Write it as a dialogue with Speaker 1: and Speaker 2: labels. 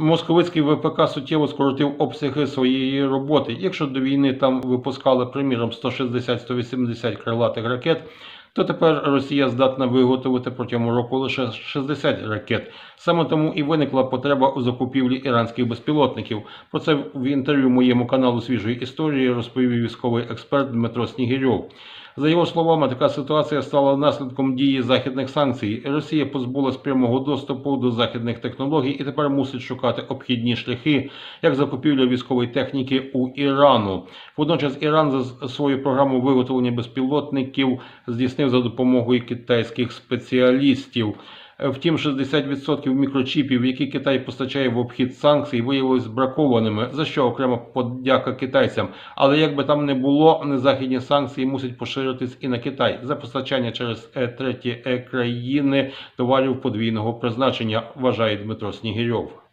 Speaker 1: Московицький ВПК суттєво скоротив обсяги своєї роботи. Якщо до війни там випускали, приміром, 160-180 крилатих ракет, то тепер Росія здатна виготовити протягом року лише 60 ракет. Саме тому і виникла потреба у закупівлі іранських безпілотників. Про це в інтерв'ю моєму каналу свіжої історії розповів військовий експерт Дмитро Снігирьов. За його словами, така ситуація стала наслідком дії західних санкцій. Росія позбулась прямого доступу до західних технологій і тепер мусить шукати обхідні шляхи, як закупівля військової техніки у Ірану. Водночас Іран за свою програму виготовлення безпілотників здійснив за допомогою китайських спеціалістів. Втім, 60% мікрочіпів, які Китай постачає в обхід санкцій, виявилися бракованими, за що окрема подяка китайцям. Але як би там не було, незахідні санкції мусять поширитись і на Китай за постачання через е, треті е, країни товарів подвійного призначення, вважає Дмитро Снігирьов.